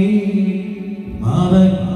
കീർത്തിച്ചവരെ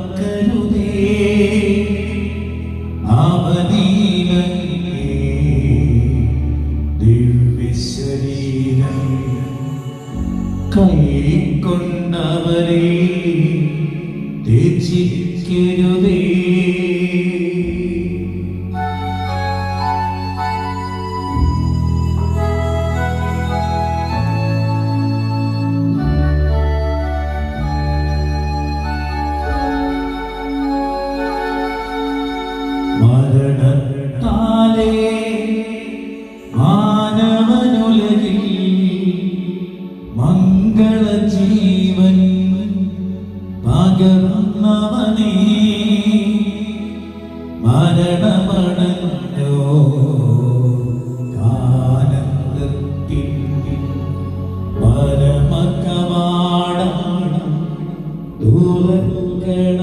തുറക്കണമേ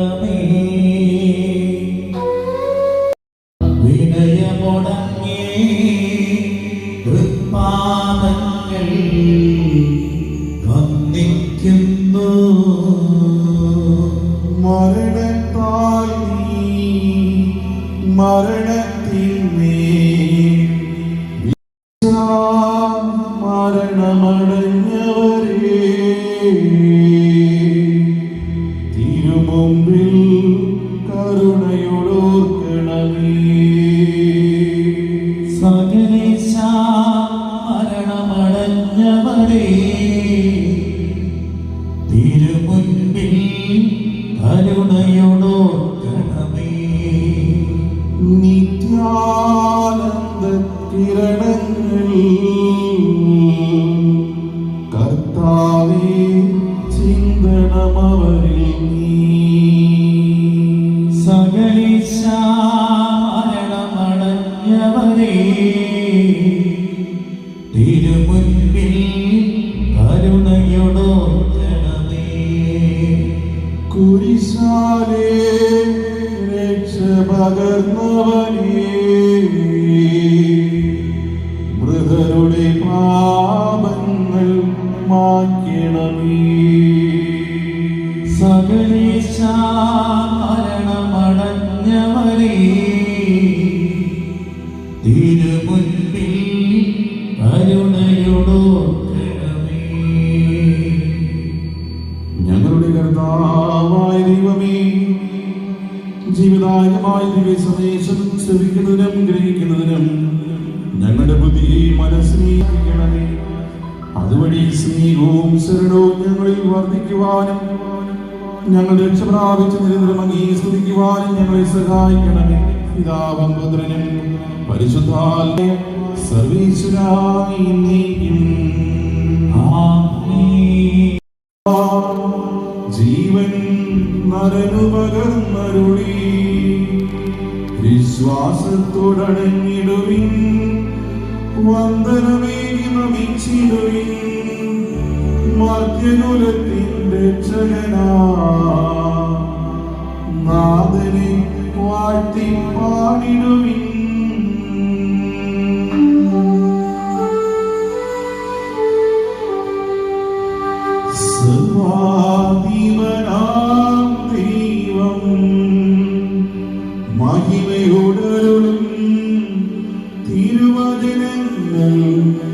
സകലേശ മരണമടഞ്ഞവരെ തിരുമുൻപിൽ കരുണയോടോർക്കണമേ. ഞങ്ങളുടെ കർത്താവായ ദൈവമേ ജീവിതായകമായ ദിവ്യ സന്ദേശം ശ്രമിക്കുന്നതിനും ഗ്രഹിക്കുന്നതിനും ഞങ്ങളുടെ ബുദ്ധിയെ മനസ്സിനീക്കണമേ അതുവഴി സ്നേഹവും ശരണവും ഞങ്ങളിൽ വർദ്ധിക്കുവാനും ഞങ്ങൾ രക്ഷ പ്രാപിച്ച് നിരന്തരം അങ്ങേ സ്തുതിക്കുവാനും ഞങ്ങളെ സഹായിക്കണമേ. പിതാവം പുത്രനും പരിശുദ്ധാലയ സർവീശ്വരായി നീക്കും ജീവൻ നരനു പകർന്നരുളി. വിശ്വാസത്തോടണങ്ങിടുവിൻ വന്ദനമേകി നമിച്ചിടുവിൻ മധ്യകുലത്തിന്റെ രക്ഷകനാ നാഥനെ വാഴ്ത്തി പാടിടുവിൻ. remember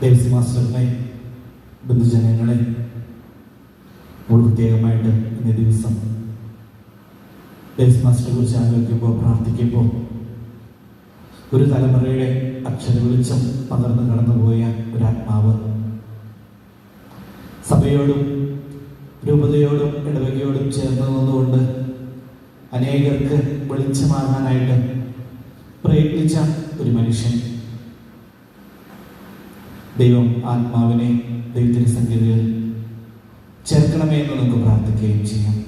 ദേവസ്വം മാസ്റ്ററിനെ ബന്ധുജനങ്ങളെ പ്രത്യേകമായിട്ട് ഇന്നേ ദിവസം ദേവസ്വം മാസ്റ്ററെ കുറിച്ച് ആലോചിക്കുമ്പോൾ പ്രാർത്ഥിക്കുമ്പോൾ ഒരു തലമുറയുടെ അക്ഷര വെളിച്ചം പകർന്നു കടന്നുപോയ ഒരാത്മാവ് സഭയോടും രൂപതയോടും ഇടവകയോടും ചേർന്ന് നിന്നുകൊണ്ട് അനേകർക്ക് വെളിച്ചമാകാനായിട്ട് പ്രയത്നിച്ച ഒരു മനുഷ്യൻ. ദൈവം ആത്മാവിനെ ദൈവത്തിന്റെ സംഗതികൾ ചേർക്കണമേ എന്ന് നമുക്ക് പ്രാർത്ഥിക്കുകയും ചെയ്യാം.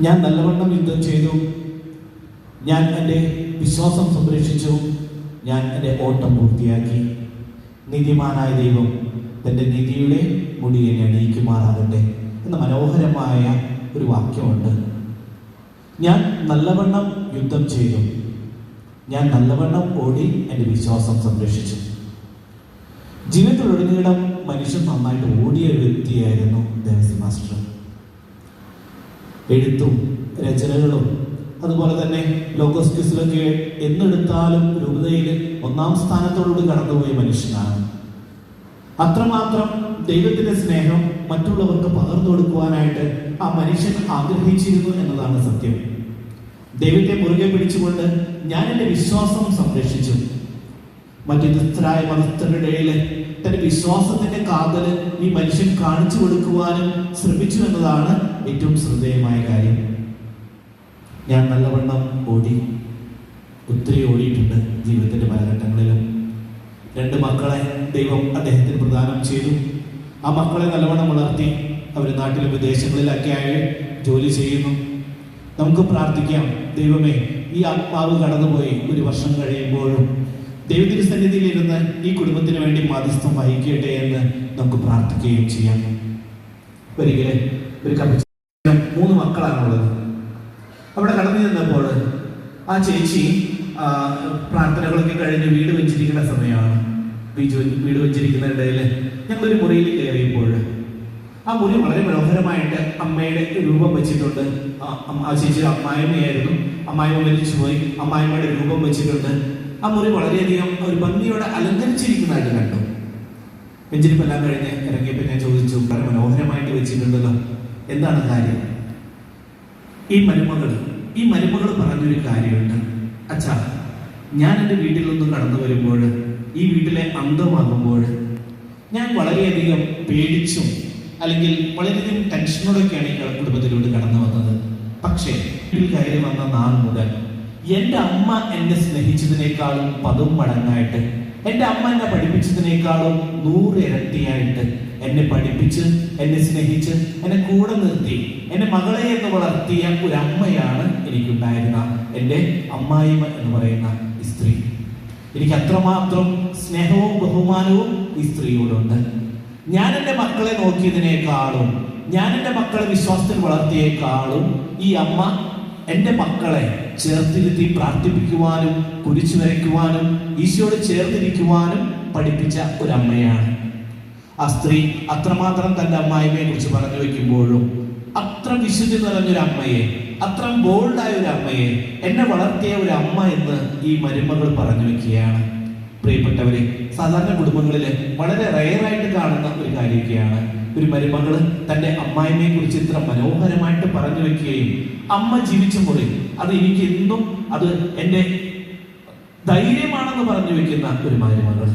ഞാൻ നല്ലവണ്ണം യുദ്ധം ചെയ്തു. ഞാൻ എന്റെ വിശ്വാസം സംരക്ഷിച്ചു. ഞാൻ എന്റെ ഓട്ടം പൂർത്തിയാക്കി. നീതിമാനായ ദൈവം തന്റെ നീതിയുടെ മുടി എന്നെ അണിയിക്കുമാറാകട്ടെ എന്ന മനോഹരമായ ഒരു വാക്യമുണ്ട്. ഞാൻ നല്ലവണ്ണം യുദ്ധം ചെയ്തു. ഞാൻ നല്ലവണ്ണം ഓടി എന്റെ വിശ്വാസം സംരക്ഷിച്ചു. ജീവിതത്തിലുടനീളം മനുഷ്യൻ നന്നായിട്ട് ഓടിയ വ്യക്തിയായിരുന്നു ദേവസ്വം മാസ്റ്റർ. എഴുത്തും രചനകളും അതുപോലെ തന്നെ ലോകോസ് ക്യൂസിലൊക്കെ എന്നെടുത്താലും രൂപതയിൽ ഒന്നാം സ്ഥാനത്തോടുകൂടി കടന്നുപോയ മനുഷ്യനാണ്. അത്രമാത്രം ദൈവത്തിന്റെ സ്നേഹം മറ്റുള്ളവർക്ക് പകർന്നു കൊടുക്കുവാനായിട്ട് ആ മനുഷ്യൻ ആഗ്രഹിച്ചിരുന്നു എന്നതാണ് സത്യം. ദൈവത്തെ മുറുകെ പിടിച്ചുകൊണ്ട് ഞാൻ എന്റെ വിശ്വാസം സംരക്ഷിച്ചു. മറ്റു ദുസ്ഥരായ മതസ്ഥരുടെ ഇടയിൽ തന്റെ വിശ്വാസത്തിന്റെ കാതൽ ഈ മനുഷ്യൻ കാണിച്ചു കൊടുക്കുവാനും ശ്രമിച്ചു എന്നതാണ് ഏറ്റവും ശ്രദ്ധേയമായ കാര്യം. ഞാൻ നല്ലവണ്ണം ഓടി ഒത്തിരി ഓടിയിട്ടുണ്ട് ജീവിതത്തിന്റെ പല ഘട്ടങ്ങളിലും രണ്ട് മക്കളെ ദൈവം അദ്ദേഹത്തിന് പ്രദാനം ചെയ്തു. ആ മക്കളെ നല്ലവണ്ണം വളർത്തി അവർ നാട്ടിലും വിദേശങ്ങളിലൊക്കെ ആയി ജോലി ചെയ്യുന്നു. നമുക്ക് പ്രാർത്ഥിക്കാം. ദൈവമേ ഈ ആത്മാവ് കടന്നുപോയി ഒരു വർഷം കഴിയുമ്പോഴും ദൈവത്തിന് സന്നിധിയിലിരുന്ന് ഈ കുടുംബത്തിന് വേണ്ടി മാധ്യസ്ഥം വഹിക്കട്ടെ എന്ന് നമുക്ക് പ്രാർത്ഥിക്കുകയും ചെയ്യാം. ഒരിക്കലെ ഒരു കപ്പ മൂന്ന് മക്കളാണുള്ളത്. അവിടെ കടന്നു ചെന്നപ്പോൾ ആ ചേച്ചി പ്രാർത്ഥനകളൊക്കെ കഴിഞ്ഞ് വീട് വെച്ചിരിക്കുന്ന സമയമാണ്. വീട് വീട് വെച്ചിരിക്കുന്ന ഇടയിൽ ഞങ്ങളൊരു മുറിയിൽ കയറിയപ്പോൾ ആ മുറി വളരെ മനോഹരമായിട്ട് അമ്മയുടെ രൂപം വെച്ചിട്ടുണ്ട്. ആ ചേച്ചി അമ്മായിമ്മയായിരുന്നു അമ്മായിമ്മ മരിച്ചുപോയി. അമ്മായിമ്മയുടെ രൂപം വെച്ചിട്ടുണ്ട്. ആ മുറി വളരെയധികം ഒരു ഭംഗിയോടെ അലങ്കരിച്ചിരിക്കുന്നതായിട്ട് കണ്ടു. വെഞ്ചിരിപ്പെല്ലാം കഴിഞ്ഞ് ഇറങ്ങിയപ്പോൾ ഞാൻ ചോദിച്ചു വളരെ മനോഹരമായിട്ട് വെച്ചിട്ടുണ്ടല്ലോ. എന്താണ് കാര്യം? ഈ മരുമകൾ ഈ മരുമകൾ പറഞ്ഞൊരു കാര്യമുണ്ട്. അച്ഛാ ഞാൻ എന്റെ വീട്ടിൽ നിന്ന് കടന്നു വരുമ്പോൾ ഈ വീട്ടിലെ അന്തമാകുമ്പോൾ ഞാൻ വളരെയധികം പേടിച്ചും അല്ലെങ്കിൽ വളരെയധികം ടെൻഷനോടൊക്കെയാണ് ഈ കുടുംബത്തിലൂടെ കടന്നു വന്നത് പക്ഷേ വീട്ടിൽ കയറി വന്ന നാൾ മുതൽ എന്റെ അമ്മ എന്നെ സ്നേഹിച്ചതിനേക്കാളും പതും മടങ്ങായിട്ട് എന്റെ അമ്മ എന്നെ പഠിപ്പിച്ചതിനേക്കാളും നൂറ് ഇരട്ടിയായിട്ട് എന്നെ പഠിപ്പിച്ച് എന്നെ സ്നേഹിച്ച് എന്നെ കൂടെ നിർത്തി എന്നെ മകളെ എന്ന് വളർത്തിയ ഒരു അമ്മയാണ് എനിക്കുണ്ടായിരുന്ന എന്റെ അമ്മായിമ്മ എന്ന് പറയുന്ന സ്ത്രീ. എനിക്ക് അത്രമാത്രം സ്നേഹവും ബഹുമാനവും ഈ സ്ത്രീയോടുണ്ട്. ഞാൻ എന്റെ മക്കളെ നോക്കിയതിനേക്കാളും ഞാൻ എന്റെ മക്കളെ വിശ്വാസത്തിൽ വളർത്തിയേക്കാളും ഈ അമ്മ എന്റെ മക്കളെ ചേർത്തിരുത്തി പ്രാർത്ഥിപ്പിക്കുവാനും കുരിച്ചു വരയ്ക്കുവാനും ഈശോയോട് ചേർന്നിരിക്കുവാനും പഠിപ്പിച്ച ഒരു അമ്മയാണ് ആ സ്ത്രീ അത്രമാത്രം തന്റെ അമ്മായിമയെ കുറിച്ച് പറഞ്ഞു വെക്കുമ്പോഴും അത്ര വിശുദ്ധി നിറഞ്ഞൊരു അമ്മയെ അത്ര ബോൾഡായ ഒരു അമ്മയെ എന്നെ വളർത്തിയ ഒരു അമ്മ എന്ന് ഈ മരുമകൾ പറഞ്ഞു വെക്കുകയാണ് പ്രിയപ്പെട്ടവരെ സാധാരണ കുടുംബങ്ങളിൽ വളരെ റയറായിട്ട് കാണുന്ന ഒരു കാര്യമൊക്കെയാണ് ഒരു മരുമകൾ തന്റെ അമ്മായിമ്മയെ കുറിച്ച് ഇത്ര മനോഹരമായിട്ട് പറഞ്ഞു വെക്കുകയും അമ്മ ജീവിച്ച മുറി അത് എനിക്ക് എന്നും അത് എന്റെ ധൈര്യമാണെന്ന് പറഞ്ഞു വെക്കുന്ന ഒരു മരുമകൾ.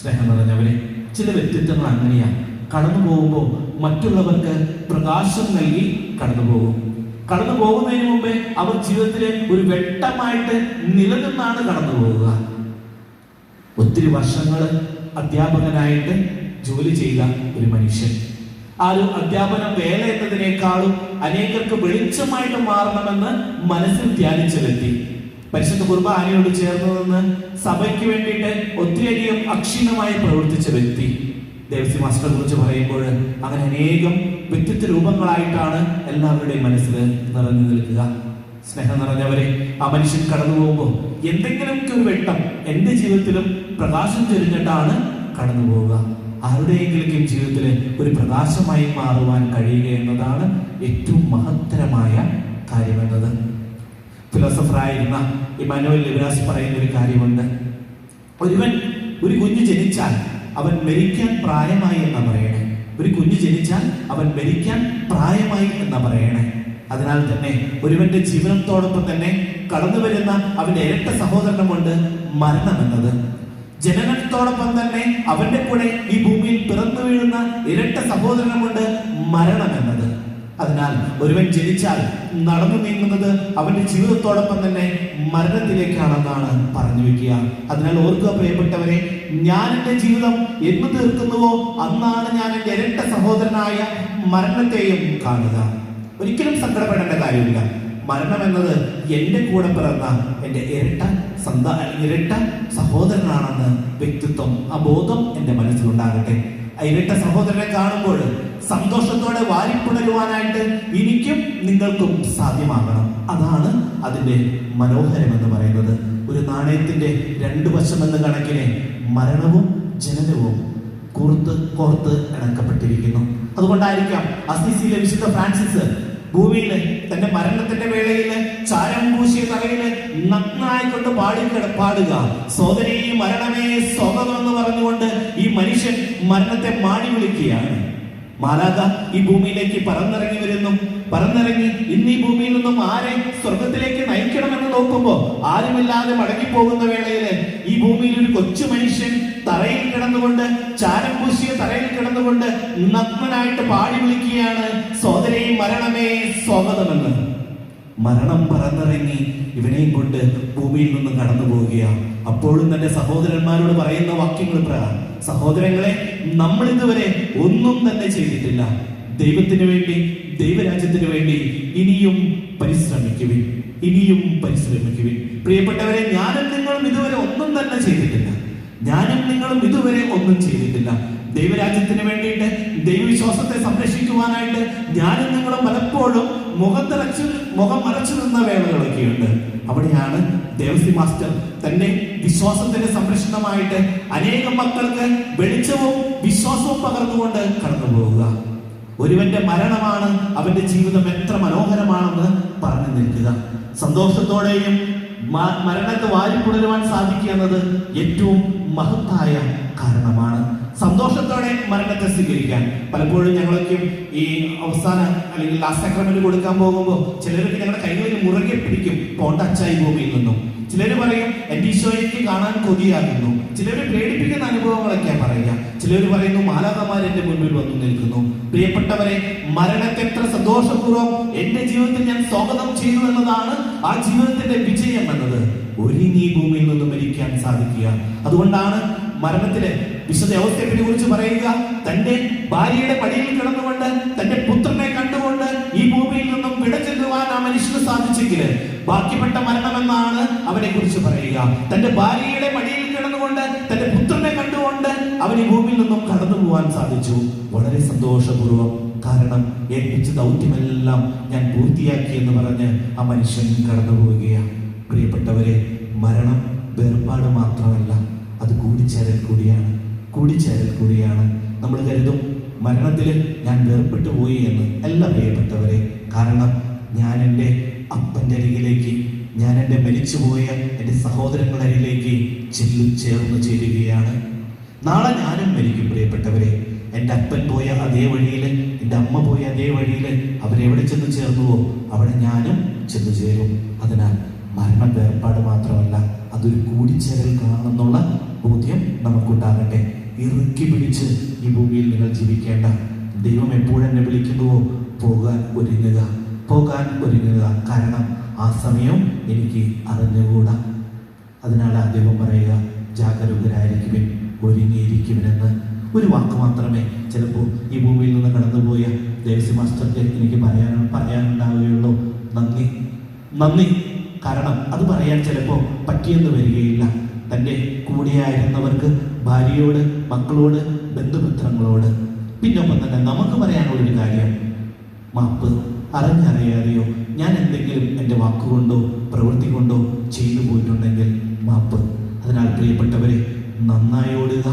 സ്നേഹം നിറഞ്ഞവരെ ചില വ്യക്തിത്വങ്ങൾ അങ്ങനെയാണ് കടന്നു പോകുമ്പോൾ മറ്റുള്ളവർക്ക് പ്രകാശം നൽകി കടന്നു പോകും. കടന്നു പോകുന്നതിന് മുമ്പേ അവർ ജീവിതത്തിലെ ഒരു വെട്ടമായിട്ട് നിലനിന്നാണ് കടന്നു പോവുക ഒത്തിരി വർഷങ്ങൾ അധ്യാപകനായിട്ട് ജോലി ചെയ്ത ഒരു മനുഷ്യൻ. ആ ഒരു അധ്യാപനം വേല എന്നതിനേക്കാളും അനേകർക്ക് വെളിച്ചമായിട്ട് മാറണമെന്ന് മനസ്സിൽ ധ്യാനിച്ചു വ്യക്തി പരിശുദ്ധ കുർബാനയോട് ചേർന്ന് നിന്ന് സഭയ്ക്ക് വേണ്ടിയിട്ട് ഒത്തിരിയധികം അക്ഷീണമായി പ്രവർത്തിച്ച വ്യക്തി. ദേവസ്വം മാസ്റ്ററെ കുറിച്ച് പറയുമ്പോൾ അങ്ങനെ അനേകം വ്യക്തിത്വ രൂപങ്ങളായിട്ടാണ് എല്ലാവരുടെയും മനസ്സിൽ നിറഞ്ഞു നിൽക്കുക. സ്നേഹം നിറഞ്ഞവരെ ആ മനുഷ്യൻ കടന്നു പോകുമ്പോൾ എന്തെങ്കിലുമൊക്കെ ഒരു വെട്ടം എന്റെ ജീവിതത്തിലും പ്രകാശം ചൊരിഞ്ഞിട്ടാണ് കടന്നു പോവുക. ആരുടെയെങ്കിലും ജീവിതത്തിലെ ഒരു പ്രകാശമായി മാറുവാൻ കഴിയുക എന്നതാണ് ഏറ്റവും മഹത്തരമായ കാര്യമെന്നത്. ഫിലോസഫറായിരുന്ന ഇമാനുവൽ ലിബ്രാസ് പറയുന്ന ഒരു കാര്യമുണ്ട്. ഒരുവൻ ഒരു കുഞ്ഞ് ജനിച്ചാൽ അവൻ മരിക്കാൻ പ്രായമായി എന്നാ പറയണേ. ഒരു കുഞ്ഞ് ജനിച്ചാൽ അവൻ മരിക്കാൻ പ്രായമായി എന്നാ പറയണേ. അതിനാൽ തന്നെ ഒരുവന്റെ ജീവിതത്തോടൊപ്പം തന്നെ കടന്നു വരുന്ന അവന്റെ ഇരട്ട സഹോദരനമുണ്ട് മരണം എന്നത്. ജനനത്തോടൊപ്പം തന്നെ അവന്റെ കൂടെ ഈ ഭൂമിയിൽ പിറന്നു വീഴുന്ന ഇരട്ട കൊണ്ട് മരണം എന്നത്. അതിനാൽ ഒരുവൻ ജനിച്ചാൽ നടന്നു നീങ്ങുന്നത് അവന്റെ ജീവിതത്തോടൊപ്പം തന്നെ മരണത്തിലേക്കാണെന്നാണ് പറഞ്ഞു വെക്കുക. അതിനാൽ ഓർക്കുക പ്രിയപ്പെട്ടവരെ ഞാൻ എന്റെ ജീവിതം എന്ന് തീർക്കുന്നുവോ? അന്നാണ് ഞാൻ എന്റെ ഇരട്ട സഹോദരനായ മരണത്തെയും കാണുക. ഒരിക്കലും സങ്കടപ്പെടേണ്ട കാര്യമില്ല. മരണം എന്നത് എന്റെ കൂടെ പിറന്ന എന്റെ ഇരട്ട സന്താ ഇരട്ട സഹോദരനാണെന്ന് വ്യക്തിത്വം ആ ബോധം എന്റെ മനസ്സിലുണ്ടാകട്ടെ ഇരട്ട സഹോദരനെ കാണുമ്പോൾ സന്തോഷത്തോടെ വാരിപ്പുണരുവാനായിട്ട് എനിക്കും നിങ്ങൾക്കും സാധ്യമാകണം. അതാണ് അതിന്റെ മനോഹരമെന്ന് പറയുന്നത്. ഒരു നാണയത്തിന്റെ രണ്ടു വശമെന്ന കണക്കിന് മരണവും ജനനവും കുറുത്ത് കോർത്ത് ഇണക്കപ്പെട്ടിരിക്കുന്നു. അതുകൊണ്ടായിരിക്കാം അസിസിയിലെ വിശുദ്ധ ഫ്രാൻസിസ് ഭൂമിയിൽ തന്റെ മരണത്തിന്റെ വേളയിൽ ചാരം പൂശിയ തറയിൽ നഗ്നായിക്കൊണ്ട് പാടി പാടുക. സോദരി മരണമേ സ്വാഗതം എന്ന് പറഞ്ഞുകൊണ്ട് ഈ മനുഷ്യൻ മരണത്തെ മാടി വിളിക്കുകയാണ്. മാലാക ഈ ഭൂമിയിലേക്ക് പറന്നിറങ്ങി വരുന്നു. പറന്നിറങ്ങി ഇന്ന് ഈ ഭൂമിയിൽ നിന്നും ആരെ സ്വർഗത്തിലേക്ക് നയിക്കണമെന്ന് നോക്കുമ്പോ ആരുമില്ലാതെ മടങ്ങിപ്പോകുന്ന വേളയിൽ ഈ ഭൂമിയിൽ ഒരു കൊച്ചു മനുഷ്യൻ തറയിൽ കിടന്നുകൊണ്ട് ചാരം പൂശിയ തറയിൽ കിടന്നുകൊണ്ട് നഗ്നനായിട്ട് പാടി വിളിക്കുകയാണ് സോദരേ മരണമേ സ്വാഗതമെന്ന്. മരണം പറന്നിറങ്ങി ഇവനെയും കൊണ്ട് ഭൂമിയിൽ നിന്നും കടന്നു പോവുകയാണ് അപ്പോഴും തന്റെ സഹോദരന്മാരോട് പറയുന്ന വാക്യങ്ങൾ പ്രകാരം സഹോദരങ്ങളെ നമ്മൾ ഇതുവരെ ഒന്നും തന്നെ ചെയ്തിട്ടില്ല. ദൈവത്തിന് വേണ്ടി ദൈവരാജ്യത്തിന് വേണ്ടി ഇനിയും പരിശ്രമിക്കുവിൻ. ഇനിയും പരിശ്രമിക്കുവിൻ. പ്രിയപ്പെട്ടവരെ ഞാനും നിങ്ങളും ഇതുവരെ ഒന്നും തന്നെ ചെയ്തിട്ടില്ല. ഞാനും നിങ്ങളും ഇതുവരെ ഒന്നും ചെയ്തിട്ടില്ല. ദൈവരാജ്യത്തിന് വേണ്ടിയിട്ട് ദൈവവിശ്വാസത്തെ സംരക്ഷിക്കുവാനായിട്ട് ഞാനും നിങ്ങളും പലപ്പോഴും മുഖം തിളച്ച് മുഖം മറച്ചു നിന്ന വേളകളൊക്കെയുണ്ട്. അവിടെയാണ് ദേവസി മാസ്റ്റർ തന്റെ വിശ്വാസത്തിന്റെ സംരക്ഷണമായിട്ട് അനേകം മക്കൾക്ക് വെളിച്ചവും വിശ്വാസവും പകർന്നുകൊണ്ട് കടന്നു പോവുക ഒരുവന്റെ മരണമാണ് അവന്റെ ജീവിതം എത്ര മനോഹരമാണെന്ന് പറഞ്ഞു നിൽക്കുക. സന്തോഷത്തോടെയും മരണത്തെ മരണത്തെ വാരിപ്പുണരുവാൻ സാധിക്കുക എന്നത് ഏറ്റവും മഹത്തായ കാരണമാണ്. സന്തോഷത്തോടെ മരണത്തെ സ്വീകരിക്കാൻ. പലപ്പോഴും ഞങ്ങളൊക്കെ ഈ അവസാന അല്ലെങ്കിൽ ലാസ്റ്റ് സക്രമെന്റ് കൊടുക്കാൻ പോകുമ്പോൾ ചിലരൊക്കെ ഞങ്ങളുടെ കൈകളിൽ മുറുകെ പിടിക്കും പോണ്ട അച്ചായി ഭൂമിയിൽ നിന്നും. ചിലർ പറയും എന്റെ ഈശോയ്ക്ക് കാണാൻ കൊതിയാകുന്നു. ചിലർ പേടിപ്പിക്കുന്ന അനുഭവങ്ങളൊക്കെ പറയുക. ചിലർ പറയുന്നു മാലാതമാർ എന്റെ മുൻപിൽ വന്നു നിൽക്കുന്നു. പ്രിയപ്പെട്ടവരെ മരണത്തെ എത്ര സന്തോഷപൂർവം എന്റെ ജീവിതത്തിൽ ഞാൻ സ്വാഗതം ചെയ്തു എന്നതാണ് ആ ജീവിതത്തിന്റെ വിജയം എന്നത്. ഒരുങ്ങി ഭൂമിയിൽ നിന്നും മരിക്കാൻ സാധിക്കുക. അതുകൊണ്ടാണ് മരണത്തിലെ വിശുദ്ധ അവസ്ഥയെ കുറിച്ച് പറയുക. തന്റെ ഭാര്യയുടെ പടിയിൽ കിടന്നുകൊണ്ട് തന്റെ പുത്രനെ കണ്ടുകൊണ്ട് ഈ ഭൂമിയിൽ നിന്നും വിട ചെല്ലുവാൻ ആ മനുഷ്യന് സാധിച്ചെങ്കിൽ ബാക്കിപ്പെട്ട മരണമെന്നാണ് അവനെ കുറിച്ച് പറയുക. തന്റെ ഭാര്യയുടെ മടിയിൽ കിടന്നുകൊണ്ട് തന്റെ പുത്രനെ കണ്ടുകൊണ്ട് അവൻ ഈ ഭൂമിയിൽ നിന്നും കടന്നു പോവാൻ സാധിച്ചു. വളരെ സന്തോഷപൂർവം കാരണം ഏൽപ്പിച്ച ദൗത്യമെല്ലാം ഞാൻ പൂർത്തിയാക്കി എന്ന് പറഞ്ഞ് ആ മനുഷ്യൻ കടന്നു പോവുകയാണ് പ്രിയപ്പെട്ടവരെ മരണം വേർപാട് മാത്രമല്ല. കൂടിച്ചേരൽ കൂടിയാണ്. കൂടിച്ചേരൽ കൂടിയാണ്. നമ്മൾ കരുതും മരണത്തിൽ ഞാൻ വേർപെട്ടു പോയി എന്ന് അല്ല പ്രിയപ്പെട്ടവരെ. കാരണം ഞാൻ എന്റെ അപ്പന്റെ അരികിലേക്ക് ഞാൻ എന്റെ മരിച്ചുപോയ എന്റെ സഹോദരങ്ങളുടെ അരികിലേക്ക് ചെല്ലു ചേർന്ന് ചേരുകയാണ്. നാളെ ഞാനും മരിക്കും പ്രിയപ്പെട്ടവരെ. എന്റെ അപ്പൻ പോയ അതേ വഴിയിൽ എന്റെ അമ്മ പോയ അതേ വഴിയിൽ അവരെവിടെ ചെന്ന് ചേർന്നുവോ? അവിടെ ഞാനും ചെന്ന് ചേരും. അതിനാൽ മരണം വേർപാട് മാത്രമല്ല അതൊരു കൂടിച്ചേരൽ കാണുന്നുള്ള ബോധ്യം നമുക്കുണ്ടാകട്ടെ. ഇറുക്കി പിടിച്ച് ഈ ഭൂമിയിൽ നിങ്ങൾ ജീവിക്കേണ്ട. ദൈവം എപ്പോഴെന്നെ വിളിക്കുന്നുവോ? പോകാൻ ഒരുങ്ങുക. പോകാൻ ഒരുങ്ങുക. കാരണം ആ സമയം എനിക്ക് അറിഞ്ഞുകൂടാ. അതിനാൽ ആ ദൈവം പറയുക ജാഗരൂകരായിരിക്കുവിൻ ഒരുങ്ങിയിരിക്കുവിനെന്ന്. ഒരു വാക്ക് മാത്രമേ ചിലപ്പോൾ ഈ ഭൂമിയിൽ നിന്ന് കടന്നുപോയ ദേവസ്വ മാസ്റ്റർക്ക് എനിക്ക് പറയാൻ പറയാനുണ്ടാവുകയുള്ളൂ. നന്ദി. നന്ദി. കാരണം അത് പറയാൻ ചിലപ്പോൾ പറ്റിയെന്ന് വരികയില്ല. തന്റെ കൂടെയായിരുന്നവർക്ക് ഭാര്യയോട് മക്കളോട് ബന്ധുമിത്രങ്ങളോട്. പിന്നൊപ്പം തന്നെ നമുക്ക് പറയാനുള്ളൊരു കാര്യം. മാപ്പ് അറിഞ്ഞറിയാതെയോ ഞാൻ എന്തെങ്കിലും എന്റെ വാക്കുകൊണ്ടോ പ്രവൃത്തി കൊണ്ടോ ചെയ്തു പോയിട്ടുണ്ടെങ്കിൽ മാപ്പ്. അതിനാൽ പ്രിയപ്പെട്ടവരെ നന്നായി ഓടുക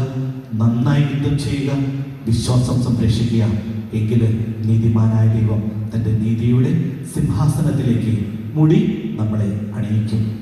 നന്നായി യുദ്ധം ചെയ്യുക വിശ്വാസം സംരക്ഷിക്കുക. എങ്കിൽ നീതിമാനായ ദൈവം തന്റെ നീതിയുടെ സിംഹാസനത്തിലേക്ക് മുടി നമ്മളെ അണിയിക്കും.